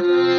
you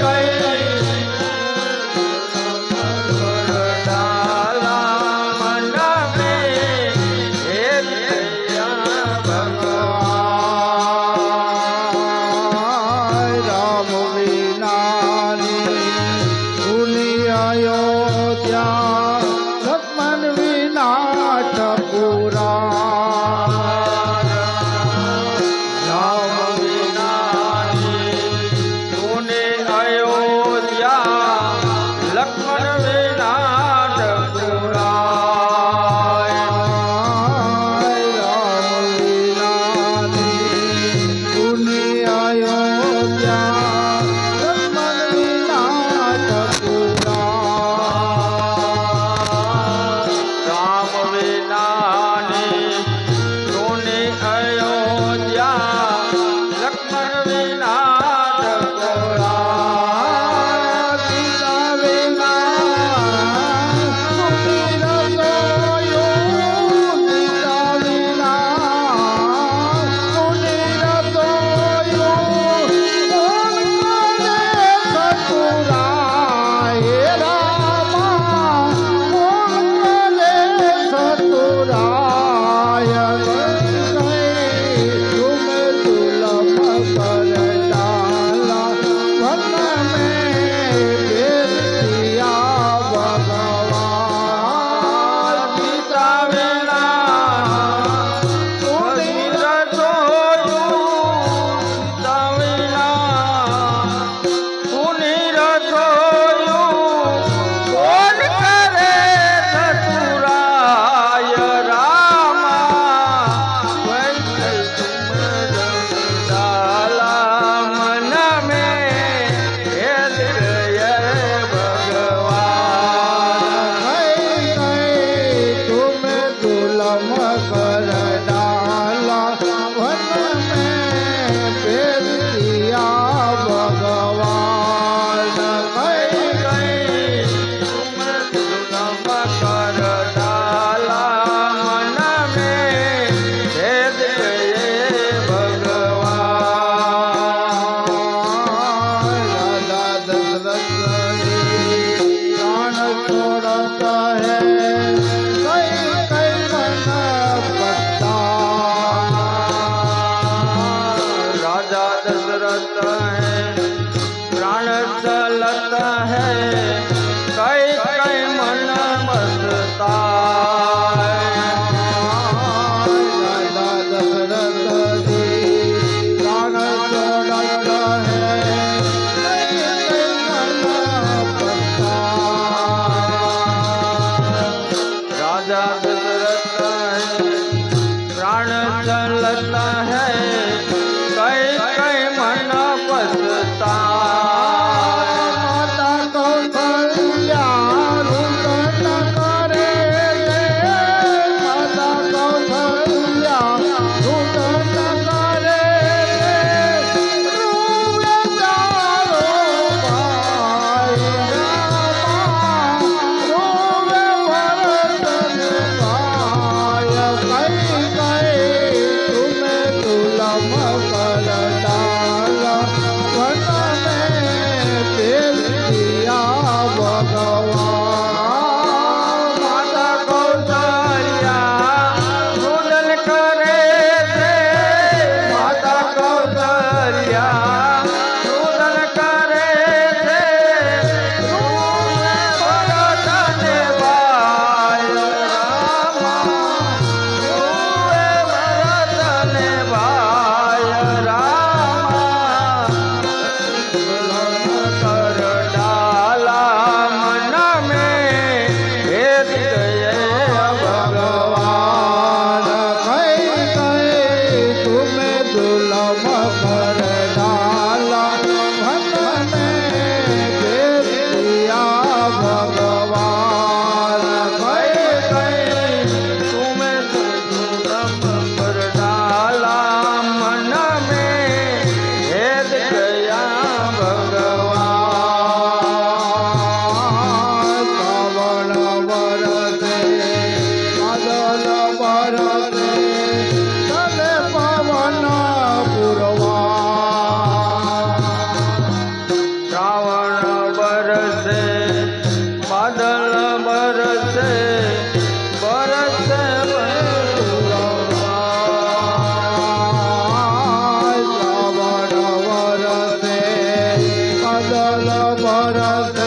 Bye. Bye. la para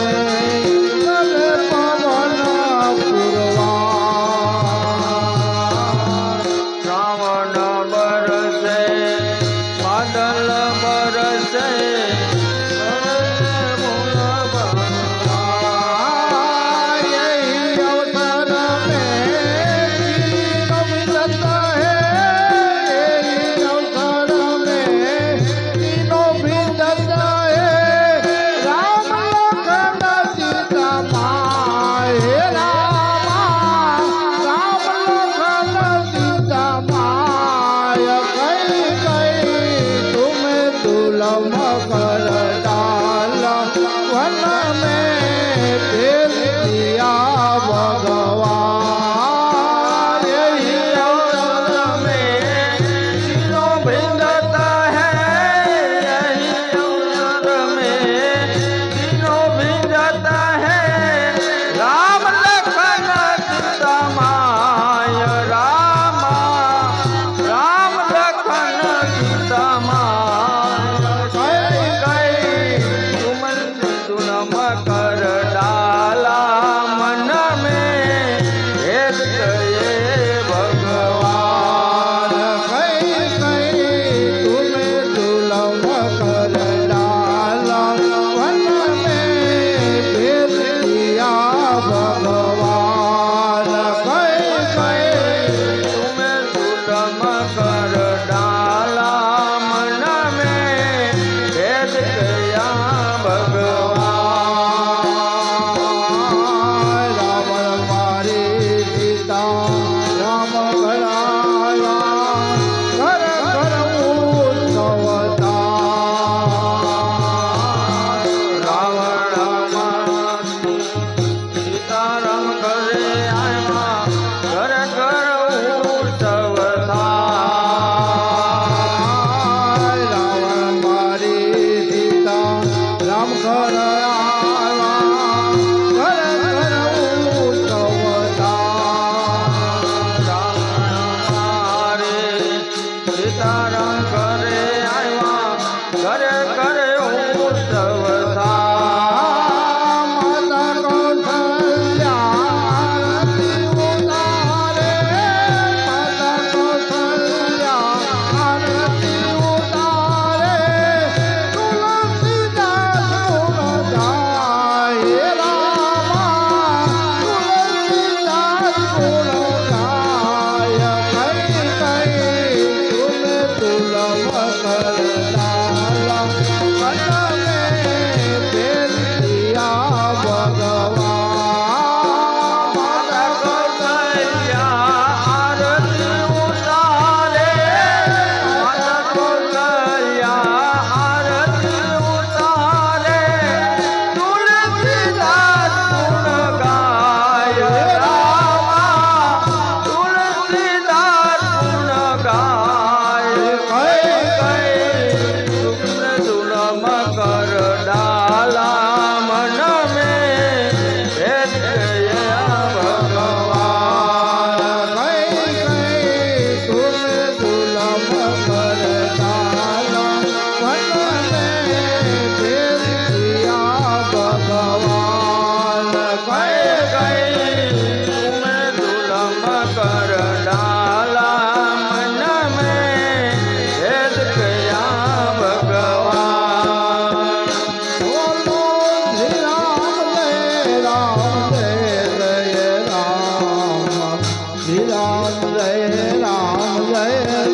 Ram જય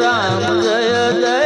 राम जय जय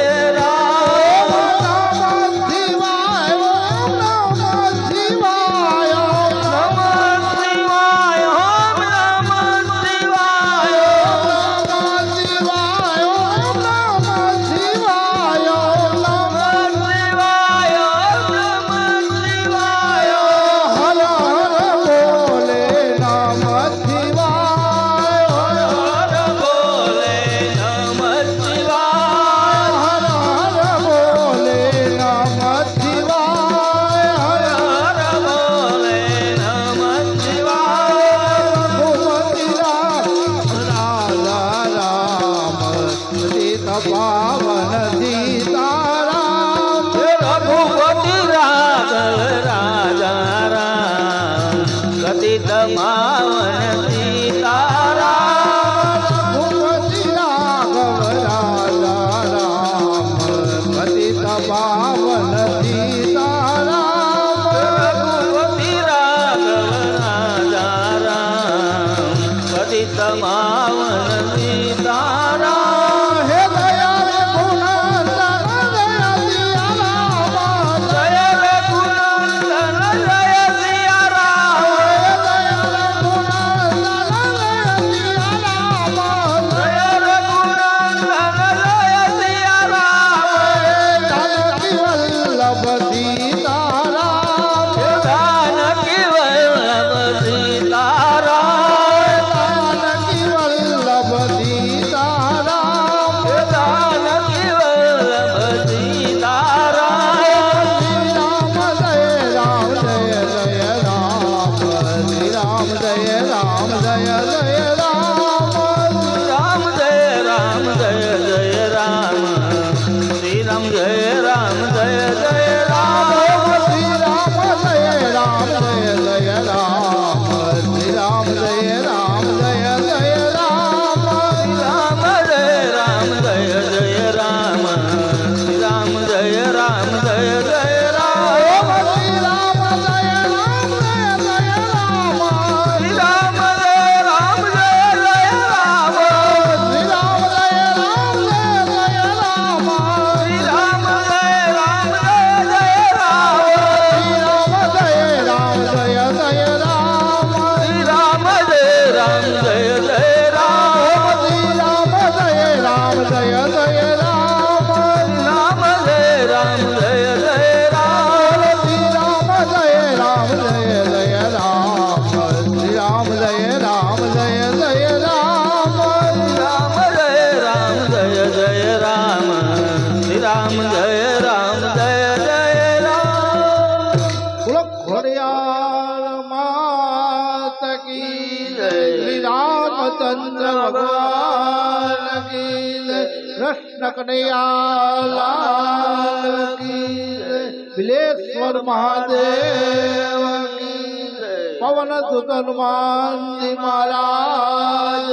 ಮಾವ જય રામ, જય જય રામ રામ, જય રામ, જય જય રામ શ્રી રામ જય રામ, જય જય રામ. બોલો, ખોડિયાર માત કી જય શ્રી રામચંદ્ર ભગવાન કી કૃષ્ણ કનૈયા કી બિલેશ્વર મહાદેવ પવન સુત હનુમાનજી મહારાજ